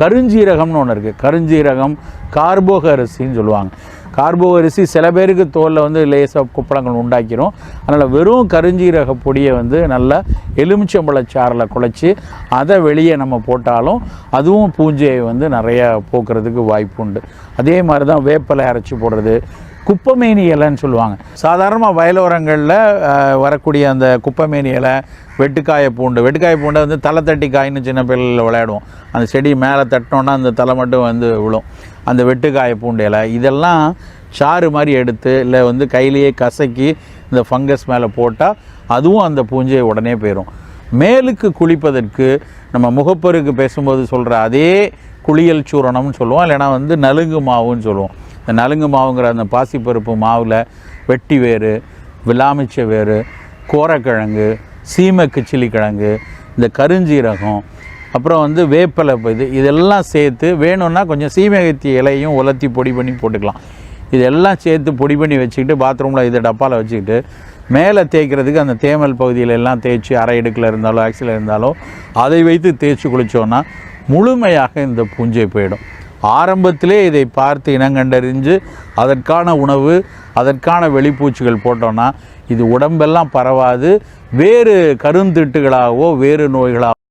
கருஞ்சீரகம்னு ஒன்று இருக்குது கருஞ்சீரகம் கார்போக அரிசின்னு சொல்லுவாங்க. கார்போக அரிசி சில பேருக்கு தோலில் வந்து லேசாக குப்பளங்கள் உண்டாக்கிரும். அதனால் வெறும் கருஞ்சீரக பொடியை வந்து நல்லா எலுமிச்சம்பழச்சாறில் குழச்சி அதை வெளியே நம்ம போட்டாலும் அதுவும் பூஞ்சையை வந்து நிறையா போக்குறதுக்கு வாய்ப்பு உண்டு அதே மாதிரி தான் வேப்பலை அரைச்சி போடுறது குப்பமேனி இலைன்னு சொல்லுவாங்க. சாதாரணமாக வயலோரங்களில் வரக்கூடிய அந்த குப்பமேனி இலை வெட்டுக்காய பூண்டு. வெட்டுக்காய பூண்டை வந்து தலை தட்டி காயின்னு சின்ன பிள்ளைகள் விளையாடுவோம். அந்த செடி மேலே தட்டினோன்னா அந்த தலை மட்டும் வந்து விழும். அந்த வெட்டுக்காய பூண்டு இலை இதெல்லாம் சாறு மாதிரி எடுத்து இல்லை வந்து கையிலேயே கசக்கி இந்த ஃபங்கஸ் மேலே போட்டால் அதுவும் அந்த பூஞ்சை உடனே போயிடும் மேலுக்கு குளிப்பதற்கு நம்ம முகப்பருக்கு பேசும்போது சொல்கிற அதே குளியல் சூரணம்னு சொல்லுவோம். இல்லைன்னா வந்து நலுங்கு மாவுன்னு சொல்லுவோம். இந்த நலுங்கு மாவுங்கிற அந்த பாசிப்பருப்பு மாவில் வெட்டி வேறு விலாமிச்ச வேறு கோரக்கிழங்கு சீமை கிச்சிலி கிழங்கு இந்த கருஞ்சீரகம் அப்புறம் வந்து வேப்பலை இது இதெல்லாம் சேர்த்து வேணும்னா கொஞ்சம் சீமகத்தி இலையும் உலர்த்தி பொடி பண்ணி போட்டுக்கலாம். இதெல்லாம் சேர்த்து பொடி பண்ணி வச்சுக்கிட்டு பாத்ரூமில் இதை டப்பாவில் வச்சுக்கிட்டு மேலே தேய்க்கிறதுக்கு அந்த தேமல் பகுதியில் எல்லாம் தேய்ச்சி அரை இடுக்கில் இருந்தாலோ ஆக்சில் இருந்தாலோ அதை வைத்து தேய்ச்சி குளித்தோன்னா முழுமையாக இந்த பூஞ்சை போயிடும். ஆரம்பத்திலே இதை பார்த்து இனங்கண்டறிஞ்சு அதற்கான உணவு அதற்கான வெளிப்பூச்சிகள் போட்டோன்னா இது உடம்பெல்லாம் பரவாது. வேறு கருந்திட்டுகளாகவோ வேறு நோய்களாகவோ